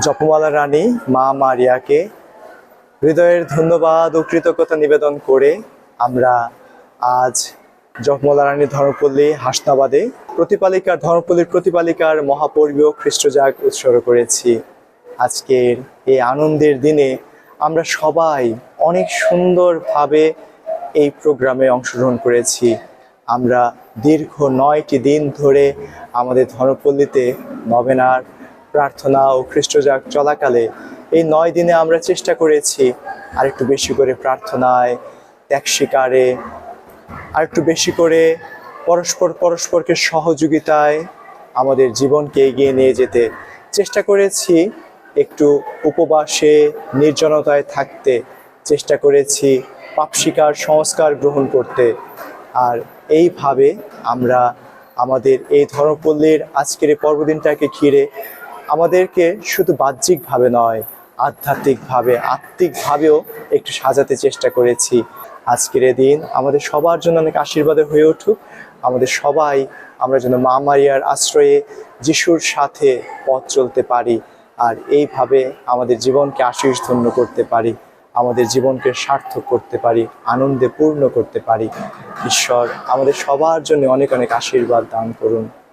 জপমালা রানী, মা মারিয়াকে হৃদয়ের ধন্যবাদ ও কৃতজ্ঞতা নিবেদন করে আমরা আজ জপমালা রানী ধর্মপল্লী, হাসনাবাদে প্রতিপালিকার, ধর্মপল্লীর প্রতিপালিকার মহাপর্বীয় খ্রিস্টজাগ উৎসর্গ করেছি। আজকের এই আনন্দের দিনে আমরা সবাই অনেক সুন্দরভাবে এই প্রোগ্রামে অংশগ্রহণ করেছি। আমরা দীর্ঘ নয়টি দিন ধরে আমাদের ধর্মপল্লীতে নবেনার প্রার্থনা ও খ্রিস্টজাগ চলাকালে এই নয় দিনে আমরা চেষ্টা করেছি আরেকটু বেশি করে প্রার্থনায় ত্যাগ স্বীকারে আর একটু বেশি করে পরস্পর পরস্পরকে সহযোগিতায় আমাদের জীবনকে এগিয়ে নিয়ে যেতে চেষ্টা করেছি, একটু উপবাসে নির্জনতায় থাকতে চেষ্টা করেছি পাপশিকার সংস্কার গ্রহণ করতে। আর এইভাবে আমরা আমাদের এই ধর্মপল্লীর আজকের পর্বদিনটাকে ঘিরে আমাদেরকে শুধু বাহ্যিকভাবে নয়, আধ্যাত্মিকভাবে, আত্মিকভাবেও একটু সাজাতে চেষ্টা করেছি। আজকের এই দিন আমাদের সবার জন্য অনেক আশীর্বাদে হয়ে উঠুক। আমাদের সবাই আমরা যেন মা মারিয়ার আশ্রয়ে যিশুর সাথে পথ চলতে পারি আর এইভাবে আমাদের জীবনকে আশীষ ধন্য করতে পারি, আমাদের জীবনকে সার্থক করতে পারি, আনন্দে পূর্ণ করতে পারি। ঈশ্বর আমাদের সবার জন্য অনেক অনেক আশীর্বাদ দান করুন।